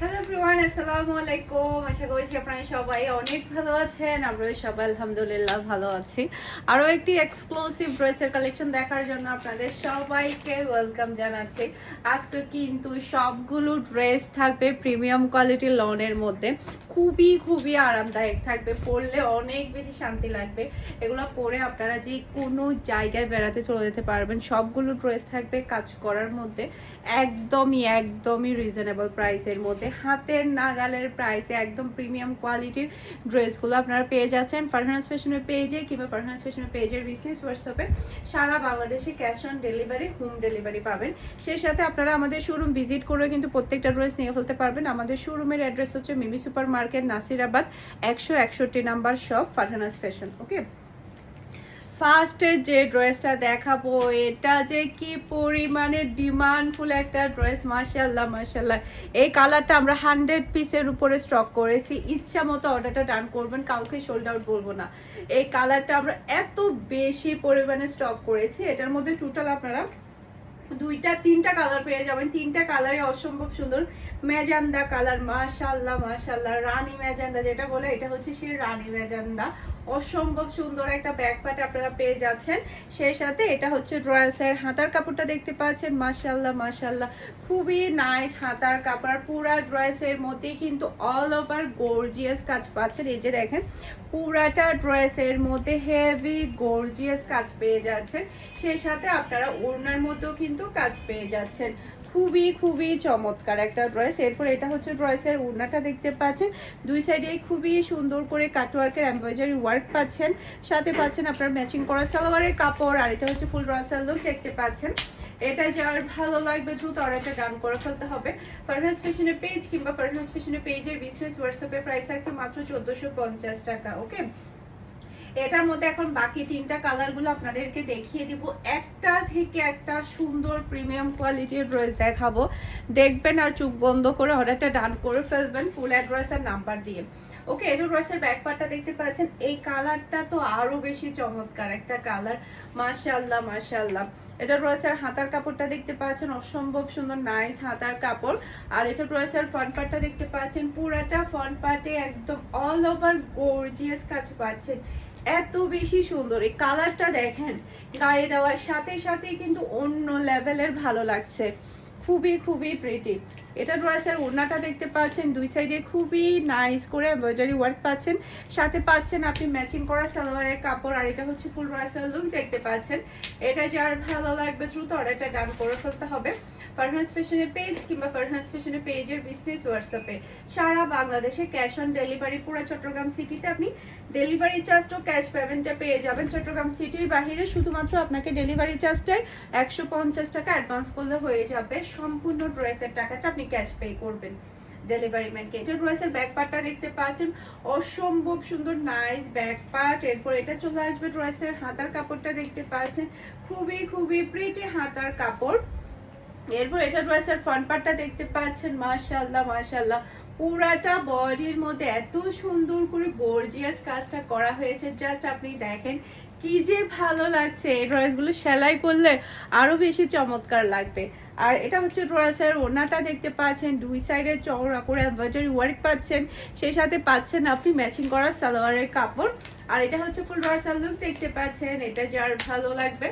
Hello everyone আসসালামু আলাইকুম আশা করছি আপনারা সবাই অনেক ভালো আছেন। আমরা সবাই আলহামদুলিল্লাহ ভালো আছি। আরও একটি এক্সক্লুসিভ ড্রেসের কালেকশন দেখার জন্য আপনাদের সবাইকে ওয়েলকাম জানাচ্ছি। আজকে কিন্তু সবগুলো ড্রেস থাকবে প্রিমিয়াম কোয়ালিটির লনের মধ্যে। খুবই খুবই আরামদায়ক থাকবে, পরলে অনেক বেশি শান্তি লাগবে। এগুলো পরে আপনারা যে কোনো জায়গায় বেড়াতে চলে যেতে পারবেন। সবগুলো ড্রেস থাকবে কাজ করার মধ্যে। একদমই একদমই রিজনেবল প্রাইসের মধ্যে। হাতের নাগালের প্রাইসে একদম প্রিমিয়াম কোয়ালিটির ড্রেসগুলো আপনারা পেয়ে যাচ্ছেন। ফারহানাস ফ্যাশনের পেজে কিংবা ফারহানাস ফ্যাশনের পেজের বিজনেস হোয়াটসঅ্যাপে সারা বাংলাদেশে cash on delivery home delivery পাবেন। সেই সাথে আপনারা আমাদের শোরুম ভিজিট করে কিন্তু প্রত্যেকটা ড্রেস নিয়ে ফেলতে পারবেন। আমাদের শোরুমের অ্যাড্রেস হচ্ছে মিমি সুপার মার্কেট নাসিরাবাদ, একশো একষট্টি number shop Farhana's fashion okay ফার্স্টে যে ড্রেসটা দেখাবো, এটা যে কি পরিমাণে ডিমান্ডফুল একটা ড্রেস মাশাল্লাহ মাশাল্লাহ এই কালারটা আমরা হান্ড্রেড পিসের উপরে স্টক করেছি। ইচ্ছা মতো অর্ডারটা ডান করবেন, কাউকে সোল্ড আউট বলব না। এই কালারটা আমরা এত বেশি পরিমাণে স্টক করেছি, এটার মধ্যে টোটাল আপনারা দুইটা, তিনটা কালার পেয়ে যাবেন। তিনটা কালারই অসম্ভব সুন্দর। ম্যাজান্দা কালার মাশাল্লাহ মাশাল্লাহ রানী মেজান্দা যেটা বলে, এটা হচ্ছে সেই রানী মেজান্দা। অসম্ভব সুন্দর একটা ব্যাক পার্ট আপনারা পেয়ে যাচ্ছেন। সেই সাথে এটা হচ্ছে ড্রয়ার্সের হাতার কাপড়টা দেখতে পাচ্ছেন মাশাল্লাহ মাশাল্লাহ খুবই নাইস হাতার কাপড়। পুরা ড্রেসের মধ্যেই কিন্তু অল ওভার গর্জিয়াস কাজ পাচ্ছেন। এই যে দেখেন, পুরাটা ড্রেসের মধ্যে হেভি গর্জিয়াস কাজ পেয়ে যাচ্ছেন। সেই সাথে আপনারা ওড়নার মধ্যেও কিন্তু কাজ পেয়ে যাচ্ছেন। খুবই খুবই চমৎকার একটা ড্রেস এরপর এটা হচ্ছে ড্রেসের ওড়নাটা দেখতে পাচ্ছেন। দুই সাইডে খুবই সুন্দর করে কাটওয়ার্কের এমব্রয়ডারি ওয়ার্ক পাচ্ছেন। সাথে পাচ্ছেন আপনার ম্যাচিং করা সালোয়ারের কাপড়, আর এটা হচ্ছে ফুল ড্রেসের লুক দেখতে পাচ্ছেন। এটা যার ভালো লাগবে দ্রুত অর্ডারটা ডান করে ফেলতে হবে। ফারহাস ফ্যাশনের পেজ কিংবা ফারহাস ফ্যাশনের পেজের বিজনেস হোয়াটসঅ্যাপে প্রাইস থাকছে মাত্র চোদ্দশো টাকা ওকে এটার মধ্যে এখন বাকি তিনটা কালারগুলো আপনাদেরকে দেখিয়ে দিব। একটা থেকে একটা সুন্দর প্রিমিয়াম কোয়ালিটির ড্রেস দেখাবো। দেখবেন আর চুপ বন্ধ করে অর্ডারটা ডান করে ফেলবেন ফুল অ্যাড্রেস আর নাম্বার দিয়ে। ওকে এটা ড্রেসের ব্যাক পার্টটা দেখতে পাচ্ছেন, এই কালারটা তো আরও বেশি চমৎকার একটা কালার মাশাআল্লাহ মাশাআল্লাহ। এটা ড্রেসের হাতার কাপড়টা দেখতে পাচ্ছেন, অসম্ভব সুন্দর নাইস হাতার কাপড়। আর এটা ড্রেসের ফ্রন্ট পার্টটা দেখতে পাচ্ছেন, পুরাটা ফ্রন্ট পার্টে একদম অল ওভার গর্জিয়াস কাজ পাচ্ছেন। এত বেশি সুন্দর, এই কালারটা দেখেন, গায়ে দেওয়ার সাথে সাথে কিন্তু অন্য লেভেলের ভালো লাগছে। খুবই খুবই প্রিটি এটা ড্রেসের ওড়নাটা দেখতে পাচ্ছেন, দুই সাইডে খুবই নাইস করে এমব্রয়ডারি ওয়ার্ক পাচ্ছেন। সাথে পাচ্ছেন আপনি ম্যাচিং করা সালোয়ারের কাপড়, আর এটা হচ্ছে ফুল ড্রেসের লুক দেখতে পাচ্ছেন। এটা যার ভালো লাগবে দ্রুত অর্ডারটা ডান করে ফেলতে হবে। ফারহান্স ফ্যাশনের পেজ কিংবা ফারহান্স ফ্যাশনের পেজের বিজনেস হোয়াটসঅ্যাপে সারা বাংলাদেশে ক্যাশ অন ডেলিভারি পুরো চট্টগ্রাম সিটিতে আপনি ডেলিভারি চার্জটাও ক্যাশ পেমেন্টটা পেয়ে যাবেন চট্টগ্রাম সিটির বাহিরে। শুধুমাত্র আপনাকে ডেলিভারি চার্জটাই একশো পঞ্চাশ টাকা অ্যাডভান্স করলে হয়ে যাবে সম্পূর্ণ ড্রেসের টাকাটা আপনি ক্যাশ পে করবেন। ডেলিভারি ম্যানকে এটা ড্রেসের ব্যাক পার্টটা দেখতে পাচ্ছেন। অসম্ভব সুন্দর নাইস ব্যাক পার্ট এরপর এটা চলে আসবে ড্রেসের হাতার কাপড়টা দেখতে পাচ্ছেন। খুবই খুবই প্রিটি হাতার কাপড়। এরপর এটা ড্রেসের ফ্রন্ট পার্টটা দেখতে পাচ্ছেন। মাশাআল্লাহ মাশাআল্লাহ। পুরাটা বডির মধ্যে এত সুন্দর করে গর্জিয়াস কাজটা করা হয়েছে। জাস্ট আপনি দেখেন কি যে ভালো লাগছে। এই ড্রেসগুলো সেলাই করলে আরও বেশি চমৎকার লাগবে। আর এটা হচ্ছে ড্রেসের ওড়নাটা দেখতে পাচ্ছেন। দুই সাইডে চওড়া করে এমব্রয়ডারি ওয়ার্ক পাচ্ছেন। সেই সাথে পাচ্ছেন আপনি ম্যাচিং করা সালোয়ারের কাপড়। আর এটা হচ্ছে ফুল ড্রেসের লুক দেখতে পাচ্ছেন। এটা যার ভালো লাগবে।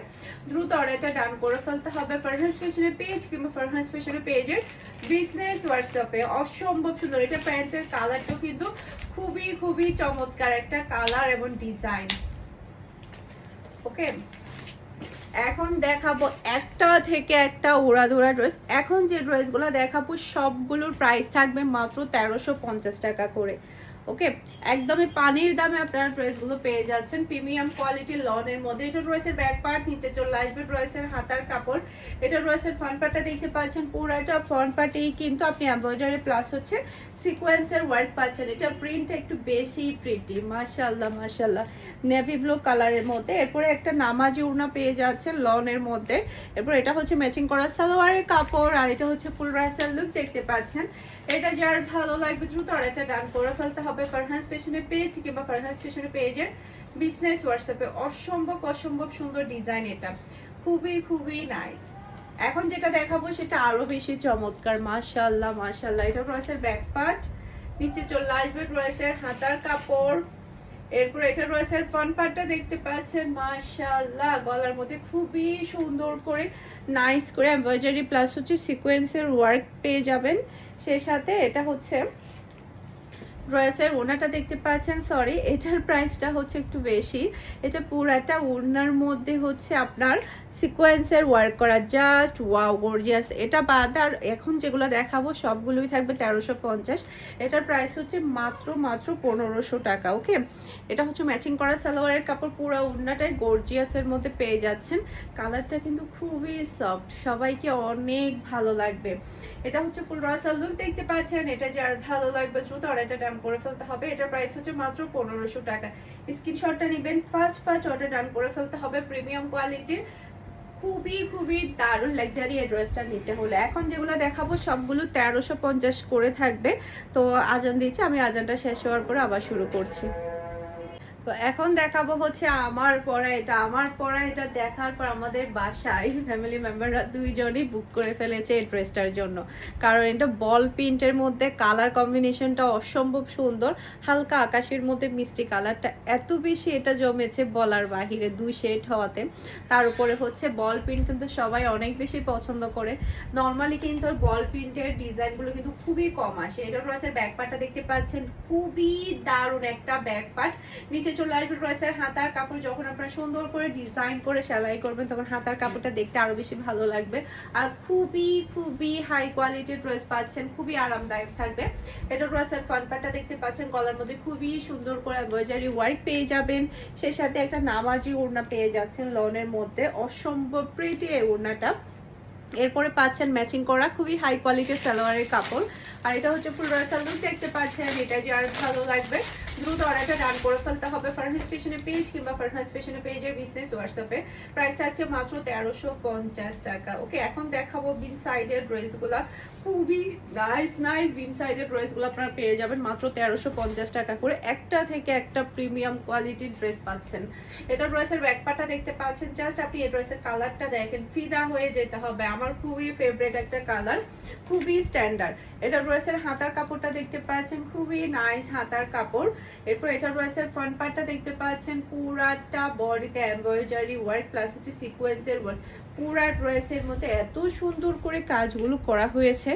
দ্রুত অর্ডারটা ডান করে ফেলতে হবে ফারহান্স ফ্যাশনের পেজ কিংবা ফারহান্স ফ্যাশনের পেজের বিজনেস হোয়াটসঅ্যাপে অসম্ভব সুন্দর। এটা প্যান্টের কালারটাও কিন্তু খুবই খুবই চমৎকার একটা কালার এবং ডিজাইন ওকে এখন দেখাবো একটা থেকে একটা উড়াধুরা ড্রেস এখন যে ড্রেসগুলো দেখাবো, সবগুলোর প্রাইস থাকবে মাত্র তেরোশো টাকা করে। ওকে একদমই পানির দামে আপনারা ড্রেসগুলো পেয়ে যাচ্ছেন। প্রিমিয়াম কোয়ালিটির লনের মধ্যে। এটা ড্রেসের ব্যাক পার্ট নিচে চলে আসবে ড্রেসের হাতার কাপড়। এটা ড্রেসের ফ্রন্ট পার্টটা দেখতে পাচ্ছেন, পুরাটা ফ্রন্ট পার্টেই কিন্তু আপনি এমব্রয়ডারি প্লাস হচ্ছে সিকোয়েন্সের ওয়ার্ক পাচ্ছেন। এটা প্রিন্ট একটু বেশি প্রিন্টি মাশাল্লাহ মাশাল্লাহ নেভি ব্লু কালারের মধ্যে। এরপরে একটা নামাজি উড়না পেয়ে যাচ্ছেন লনের মধ্যে। এরপর এটা হচ্ছে ম্যাচিং করা সালোয়ারের কাপড়, আর এটা হচ্ছে ফুল রাইসার লুক দেখতে পাচ্ছেন। এটা যার ভালো লাগবে দ্রুত আর এটা ডান করে ফেলতে হবে। ফারহান্স ফ্যাশনের পেজ কিংবা ফারহান্স ফ্যাশনের পেজের বিজনেস হোয়াটসঅ্যাপে অসম্ভব অসম্ভব সুন্দর ডিজাইন এটা। খুবই খুবই নাইস এখন যেটা দেখাবো সেটা আরও বেশি চমৎকার। মাশাআল্লাহ মাশাআল্লাহ। এটা রয়েছে ব্যাক পার্ট নিচে চলে আসবে রয়েছে হাতার কাপড়। এরপর এটা রয়েছে ফ্রন্ট পার্টটা দেখতে পাচ্ছেন। মাশাআল্লাহ, গলার মধ্যে খুবই সুন্দর করে নাইস করে এমব্রয়ডারি প্লাস হচ্ছে সিকোয়েন্সের ওয়ার্ক পেয়ে যাবেন। সেই সাথে এটা হচ্ছে ড্রেসের ওনাটা দেখতে পাচ্ছেন সরি এটার প্রাইসটা হচ্ছে একটু বেশি। এটা পুরাটা ওনার মধ্যে হচ্ছে আপনার সিকোয়েন্সের ওয়ার্ক করা জাস্ট ওয়াও গর্জিয়াস এটা বাদ আর এখন যেগুলো দেখাবো, সবগুলোই থাকবে তেরোশো পঞ্চাশ। এটার প্রাইস হচ্ছে মাত্র মাত্র পনেরোশো টাকা ওকে এটা হচ্ছে ম্যাচিং করা সালোয়ারের কাপড়, পুরো ওড়নাটাই গর্জিয়াসের মধ্যে পেয়ে যাচ্ছেন। কালারটা কিন্তু খুবই সফট সবাইকে অনেক ভালো লাগবে। এটা হচ্ছে ফুল রসাল লুক দেখতে পাচ্ছেন, এটা যার ভালো লাগবে, দ্রুত অর্ডারটা ডান করে ফেলতে হবে। এটার প্রাইস হচ্ছে মাত্র পনেরোশো টাকা। স্ক্রিনশটটা নেবেন। ফার্স্ট ফার্স্ট অর্ডার ডান করে ফেলতে হবে। প্রিমিয়াম কোয়ালিটির খুবই খুবই দারুণ লাক্সারি ড্রেসটা নিতে হলে। এখন যেগুলো দেখাবো, সবগুলো তেরোশো পঞ্চাশ করে থাকবে। তো আজান দিয়েছি, আমি আজানটা শেষ হওয়ার পরে আবার শুরু করছি। তো এখন দেখাবো হচ্ছে আমার পড়া এটা আমার পড়া এটা দেখার পর আমাদের বাসায় ফ্যামিলি মেম্বাররা দুইজনই বুক করে ফেলেছে এই ড্রেসটার জন্য। কারণ এটা বল প্রিন্টের মধ্যে কালার কম্বিনেশনটা অসম্ভব সুন্দর। হালকা আকাশের মধ্যে মিষ্টি কালারটা এত বেশি এটা জমেছে বলার বাহিরে দুই শেড হওয়াতে। তার উপরে হচ্ছে বল প্রিন্ট কিন্তু সবাই অনেক বেশি পছন্দ করে। নর্মালি কিন্তু বল প্রিন্টের ডিজাইনগুলো কিন্তু খুবই কম আসে। এটা রয়েছে ব্যাক পার্টটা দেখতে পাচ্ছেন? খুবই দারুণ একটা ব্যাক পার্ট নিচে চলে আসবে রয়েছে। হাতার কাপড় যখন আপনারা সুন্দর করে ডিজাইন করে সেলাই করবেন, তখন হাতার কাপড়টা দেখতে আরও বেশি ভালো লাগবে। আর খুবই খুবই হাই কোয়ালিটির ড্রেস পাচ্ছেন, খুবই আরামদায়ক থাকবে। এটা রয়েছে ফ্রন্ট দেখতে পাচ্ছেন, গলার মধ্যে খুবই সুন্দর করে এমব্রয়ডারি ওয়ার্ক পেয়ে যাবেন। সেই সাথে একটা নামাজি ওড়না পেয়ে যাচ্ছেন লনের মধ্যে। অসম্ভব প্রিটি এই ওড়নাটা। এরপরে পাচ্ছেন ম্যাচিং করা খুবই হাই কোয়ালিটির সালোয়ারের কাপড়। আর এটা হচ্ছে ফুল রয়েসাল লুক দেখতে পাচ্ছেন, এটা যে আর ভালো লাগবে। দ্রুত অর্ডারটা ডান করে ফেলতে হবে ফার্মেস পেশনে পেজ কিংবা ফার্মেস পেশনে পেজের বিজনেস হোয়াটসঅ্যাপে প্রাইস আছে মাত্র তেরোশো পঞ্চাশ টাকা। ওকে এখন দেখাবো বিন সাইডের ড্রেসগুলা খুবই নাইস নাইস বিন সাইডের ড্রেসগুলো আপনারা পেয়ে যাবেন মাত্র তেরোশো পঞ্চাশ টাকা করে। একটা থেকে একটা প্রিমিয়াম কোয়ালিটির ড্রেস পাচ্ছেন। এটা ড্রেসের ব্যাকপাটা দেখতে পাচ্ছেন। জাস্ট আপনি এই ড্রেসের কালারটা দেখেন। ফিদা হয়ে যেতে হবে। আমার খুবই ফেভারিট একটা কালার খুবই স্ট্যান্ডার্ড এটা ড্রেসের হাতার কাপড়টা দেখতে পাচ্ছেন, খুবই নাইস হাতার কাপড়। এরপর এটা ড্রেসের ফ্রন্ট পার্টটা দেখতে পাচ্ছেন, পুরাটা বডিতে এমব্রয়ডারি ওয়ার্ক প্লাস হচ্ছে সিকোয়েন্সের ওয়ার্ক পুরা ড্রেসের মধ্যে এত সুন্দর করে কাজগুলো করা হয়েছে।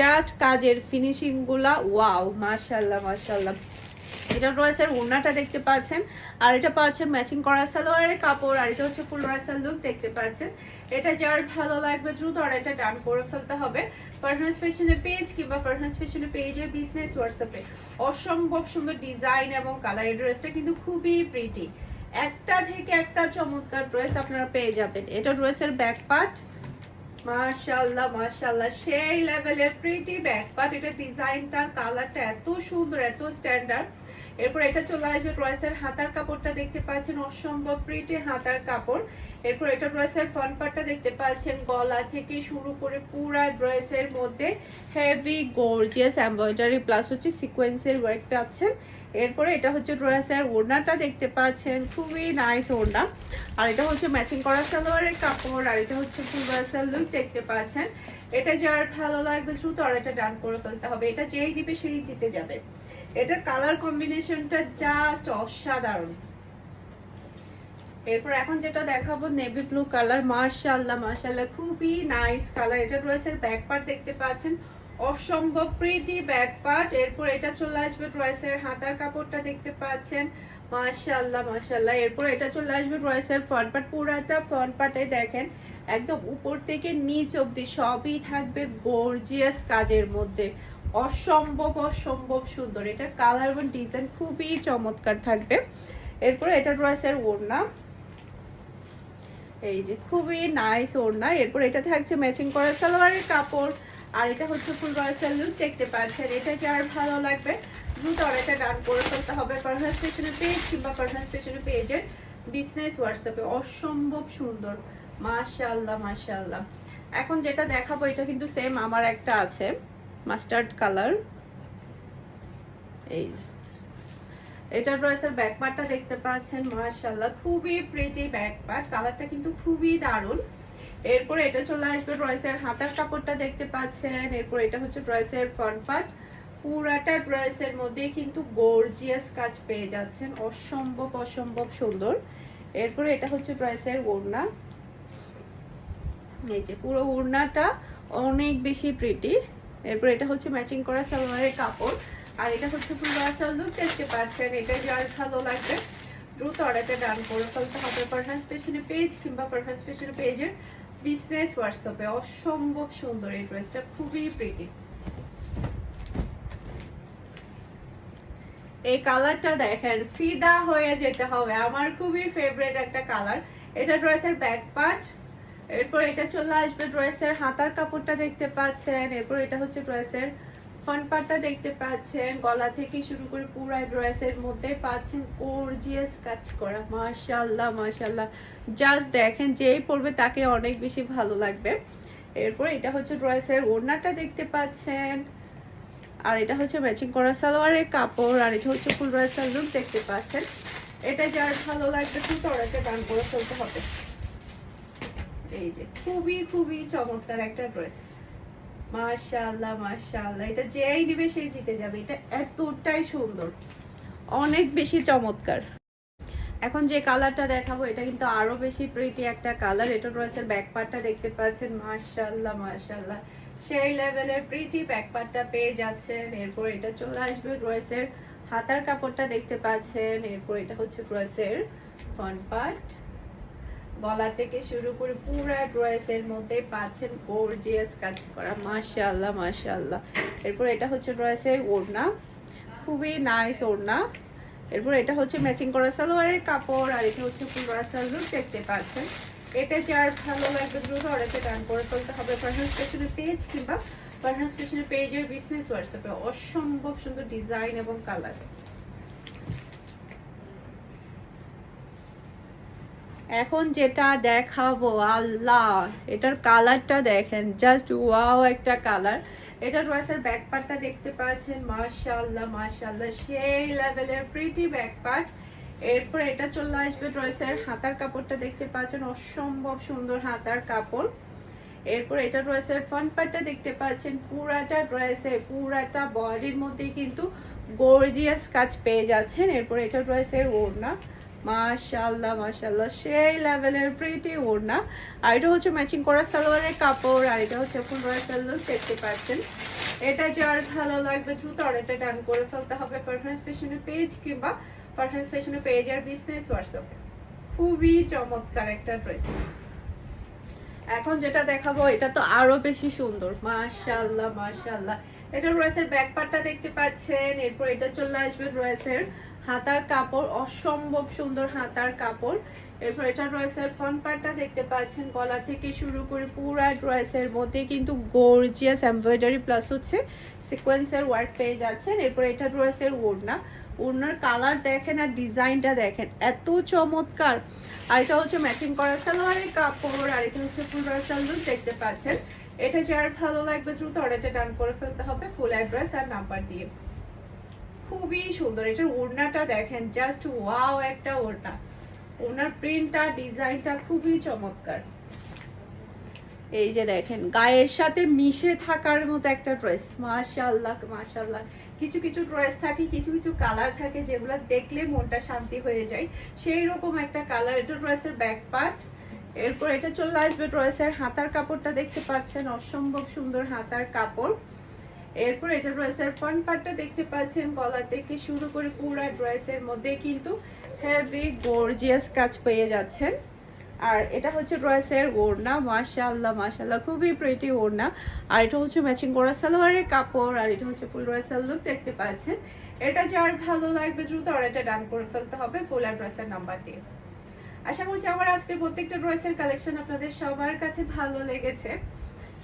জাস্ট কাজের ফিনিশিংগুলা ওয়াও মাশাল্লাহ মাশাল্লাহ এটা ড্রেসের ওড়নাটা দেখতে পাচ্ছেন। আর এটা পাচ্ছেন ম্যাচিং করা সালোয়ারের কাপড়, আর এটা হচ্ছে ফুল রয়েসাল লুক দেখতে পাচ্ছেন। এটা যার ভালো লাগবে দ্রুত, আর এটা ডান করে ফেলতে হবে। পারফরমেন্স ফ্যাশনের পেজ কিংবা পারফরমেন্স ফ্যাশনের পেজের বিজনেস হোয়াটসঅ্যাপে অসম্ভব সুন্দর ডিজাইন এবং কালার এই ড্রেসটা কিন্তু খুবই প্রিটি একটা থেকে একটা চমৎকার ড্রেস আপনারা পেয়ে যাবেন। এটা ড্রেসের ব্যাক পার্ট মাশাআল্লাহ মাশাআল্লাহ। সেই লেভেলের প্রিটি ব্যাক বাট এটা ডিজাইনটার কালারটা এত সুন্দর, এত স্ট্যান্ডার্ড এরপর এটা চলে আসবে রয়েসের হাতার কাপড়টা দেখতে পাচ্ছেন, অসম্ভব প্রিটি হাতার কাপড়। এরপর এটা ড্রেসের ফ্রন্ট পার্টটা দেখতে পাচ্ছেন। গলা থেকে শুরু করে পুরা ড্রেসের মধ্যে হেভি গর্জিয়াস এমব্রয়ডারি প্লাস হচ্ছে সিকোয়েন্সের ওয়ার্ক পাচ্ছেন। এরপরে এটা হচ্ছে ড্রেসের ওড়নাটা দেখতে পাচ্ছেন। খুবই নাইস ওড়না। আর এটা হচ্ছে ম্যাচিং করা সালোয়ারের কাপড়। আর এটা হচ্ছে ফুল লুক দেখতে পাচ্ছেন। এটা যার ভালো লাগবে দ্রুত আর এটা ডান করে ফেলতে হবে। এটা যেই দিবে সেই জিতে যাবে। এটার কালার কম্বিনেশনটা জাস্ট অসাধারণ। এরপর এখন যেটা দেখাবো নেভি ব্লু কালার মার্শাল্লাহ মার্শাল্লাহ খুবই নাইস কালার এটা ড্রেসের ব্যাক পার্ট দেখতে পাচ্ছেন। অসম্ভব প্রিটি ব্যাক পার্ট এরপর এটা চলে আসবে ড্রেসের হাতার কাপড়টা দেখতে পাচ্ছেন। মাশাআল্লাহ মাশাআল্লাহ। এরপর এটা চলে আসবে ড্রেসের ফ্রন্ট পার্ট পুরাটা ফ্রন্ট পার্টে দেখেন, একদম উপর থেকে নিচ অবধি সবই থাকবে গর্জিয়াস কাজের মধ্যে। অসম্ভব অসম্ভব সুন্দর। এটার কালার এবং ডিজাইন খুবই চমৎকার থাকবে। এরপর এটা ড্রেসের ওড়না। এই যে খুবই নাইস ওড়না। এরপর এটা থাকছে ম্যাচিং করা সালোয়ারের কাপড়। আর এটা হচ্ছে ফুল রয়েসাল লুক দেখতে পাচ্ছেন, এটা যার ভালো লাগবে? দ্রুত এটা ডান করে ফেলতে হবে পারহাস স্টেশনের পেজ কিংবা পারহাস স্টেশনের পেজের বিজনেস হোয়াটসঅ্যাপে অসম্ভব সুন্দর। মাশাআল্লাহ মাশাআল্লাহ। এখন যেটা দেখাবো, এটা কিন্তু সেম আমার একটা আছে। মাস্টার্ড কালার এই যে এটা ড্রেসের ব্যাক পার্টটা দেখতে পাচ্ছেন, মাশাআল্লাহ। খুবই প্রিটি ব্যাক পার্ট কালারটা কিন্তু খুবই দারুণ। এরপর এটা চলে আসবে ড্রেসের হাতার কাপড়টা দেখতে পাচ্ছেন, এরপর এটা হচ্ছে ড্রেসের ফ্রন্ট পার্ট পুরাটা ড্রেসের মধ্যে কিন্তু গর্জিয়াস কাজ পেয়ে যাচ্ছেন, অসম্ভব অসম্ভব সুন্দর। এরপরে এটা হচ্ছে ড্রেসের ওড়না। এই যে পুরো ওড়নাটা অনেক বেশি প্রিটি এরপর এটা হচ্ছে ম্যাচিং করা সালোয়ারের কাপড়। আর এটা হচ্ছে পুরো আসল লুক, দেখতে পাচ্ছেন এটা যার ভালো লাগবে। দ্রুত অর্ডারটা ডান করে ফেলতে হবে পারফরমেন্স পেশনে পেজ কিংবা পারফরমেন্স পেশনে পেজের বিজনেস হোয়াটসঅ্যাপে অসম্ভব সুন্দর এই ড্রেসটা খুবই প্রিটি এই কালারটা দেখেন, ফিদা হয়ে যেতে হবে। আমার খুবই ফেভারিট একটা কালার এটা ড্রেসের ব্যাক পার্ট এরপর এটা চলে আসবে ড্রেসের হাতার কাপড়টা দেখতে পাচ্ছেন, এরপর এটা হচ্ছে ড্রেসের ফ্রন্ট পার্টটা দেখতে পাচ্ছেন, গলা থেকে শুরু করে পুরো ড্রেসের মধ্যে পাচ্ছেন গর্জিয়াস কাজ করা। মাশাআল্লাহ মাশাআল্লাহ। জাস্ট দেখেন যেই পরবে তাকে অনেক বেশি ভালো লাগবে। এরপর এটা হচ্ছে ড্রেসের ওড়নাটা দেখতে পাচ্ছেন। আর এটা হচ্ছে ম্যাচিং করা সালোয়ারের কাপড়, আর এটা হচ্ছে ফুল ড্রেসের লুক দেখতে পাচ্ছেন। এটা যার ভালো লাগবে কিন্তু ওরাকে দান করে ফেলতে হবে। এই যে, খুবই খুবই চমৎকার একটা ড্রেস। মাশাআল্লাহ মাশাআল্লাহ। এটা যেই দিবে সেই জিতে যাবে। এটা এতটাই সুন্দর। অনেক বেশি চমৎকার। এখন যে কালারটা দেখাবো, এটা কিন্তু আরও বেশি প্রিটি একটা কালার। এটা ড্রেসের ব্যাক পার্টটা দেখতে পাচ্ছেন। মাশাআল্লাহ মাশাআল্লাহ। সেই লেভেলের প্রিটি ব্যাক পার্টটা পেয়ে যাচ্ছেন। এরপর এটা চলে আসবে ড্রেসের হাতার কাপড়টা দেখতে পাচ্ছেন। এরপর এটা হচ্ছে ড্রেসের ফ্রন্ট পার্ট। গলা থেকে শুরু করে পুরা ড্রেসের মধ্যে পাচ্ছেন গর্জিয়াস কাজ করা। মাশাআল্লাহ মাশাআল্লাহ। এরপর এটা হচ্ছে ড্রেসের ওড়না। খুবই নাইস ওড়না। এরপর এটা হচ্ছে ম্যাচিং করা সালোয়ারের কাপড় আর এটা হচ্ছে রাসাল লুক দেখতে পাচ্ছেন। এটা যার ভালো লাগবে দ্রুত অর্ডারটা ডান করে ফেলতে হবে পারহান্স স্পেশালের পেজ কিংবা পারহান্স স্পেশালের পেজের বিজনেস হোয়াটসঅ্যাপে অসম্ভব সুন্দর ডিজাইন এবং কালার এখন যেটা দেখাবো, আল্লাহ, এটার কালারটা দেখেন জাস্ট ওয়াও একটা কালার এটা ড্রেসের ব্যাক পার্টটা দেখতে পাচ্ছেন, মাশাআল্লাহ মাশাআল্লাহ, সেই লেভেলের প্রিটি ব্যাক পার্ট এরপর এটা চলে আসবে ড্রেসের হাতার কাপড়টা দেখতে পাচ্ছেন, অসম্ভব সুন্দর হাতার কাপড়. এরপর এটা ড্রেসের ফ্রন্ট পার্টটা দেখতে পাচ্ছেন, পুরাটা ড্রেসে পুরাটা বডির মধ্যে কিন্তু গর্জিয়াস কাজ পেয়ে যাচ্ছেন। এরপর এটা ড্রেসের ওড়না। মাশাআল্লাহ মাশাআল্লাহ। সেই লেভেলের প্রিটি ওড়না। আর এটা হচ্ছে ম্যাচিং করা সালোয়ারের কাপড়, আর এটা হচ্ছে দেখতে পাচ্ছেন এটা যার ভালো লাগবে দ্রুত অর্ডারটা ডান করে ফেলতে হবে পেজ কিংবা পেজ আর বিজনেস হোয়াটসঅ্যাপে খুবই চমৎকার একটা ড্রেস এখন যেটা দেখাবো, এটা তো আরও বেশি সুন্দর। মাশাআল্লাহ মাশাআল্লাহ। এটা ড্রেসের ব্যাক পার্টটা দেখতে পাচ্ছেন, এরপর এটা চলে আসবে ড্রেসের হাতার কাপড়, অসম্ভব সুন্দর হাতার কাপড়। এরপর এটা ড্রেসের ফ্রন্ট পার্টটা দেখতে পাচ্ছেন। গলা থেকে শুরু করে পুরা ড্রেসের মধ্যে কিন্তু গর্জিয়াস এমব্রয়ডারি প্লাস হচ্ছে সিকোয়েন্সের ওয়ার্ক পেয়ে যাচ্ছেন। এরপর এটা ড্রেসের ওড়না। ওড়নার কালার দেখেন আর ডিজাইনটা দেখেন। এত চমৎকার। আর এটা হচ্ছে ম্যাচিং করা সালোয়ারের কাপড়, আর এটা হচ্ছে ফুল লুক দেখতে পাচ্ছেন। এটা যার ভালো লাগবে দ্রুত অর্ডারটা ডান করে ফেলতে হবে। ফুল অ্যাড্রেস আর নাম্বার দিয়ে। খুবই সুন্দর। এটার ওড়নাটা দেখেন জাস্ট ওয়াও একটা ওড়না। ওনার প্রিন্টটা ডিজাইনটা খুবই চমৎকার। এই যে দেখেন, গায়ের সাথে মিশে থাকার মতো একটা ড্রেস মাশাআল্লাহ মাশাআল্লাহ। কিছু কিছু ড্রেস থাকে, কিছু কিছু কালার থাকে, যেগুলো দেখলে মনটা শান্তি হয়ে যায়। সেই রকম একটা কালার এটা ড্রেসের ব্যাক পার্ট এরপর এটা চলে আসবে ড্রেসের হাতার কাপড়টা দেখতে পাচ্ছেন। অসম্ভব সুন্দর হাতার কাপড়। এরপর এটা ড্রেসের ফ্রন্ট পার্টটা দেখতে পাচ্ছেন গলা থেকে শুরু করে পুরা ড্রেসের মধ্যে কিন্তু হেভি গর্জিয়াস কাজ পেয়ে যাচ্ছেন। আর এটা হচ্ছে ড্রেসের ওড়না, মাশাআল্লাহ মাশাআল্লাহ, খুবই প্রিটি ওড়না। আর এটা হচ্ছে ম্যাচিং করা সালোয়ারের কাপড়, আর এটা হচ্ছে ফুল ড্রেসের লুক দেখতে পাচ্ছেন। এটা যার ভালো লাগবে দ্রুত আর এটা ডান করে ফেলতে হবে ফুল অ্যাড্রেসের নাম্বার দিয়ে। আশা করছি আমার আজকের প্রত্যেকটা ড্রেসের কালেকশন আপনাদের সবার কাছে ভালো লেগেছে।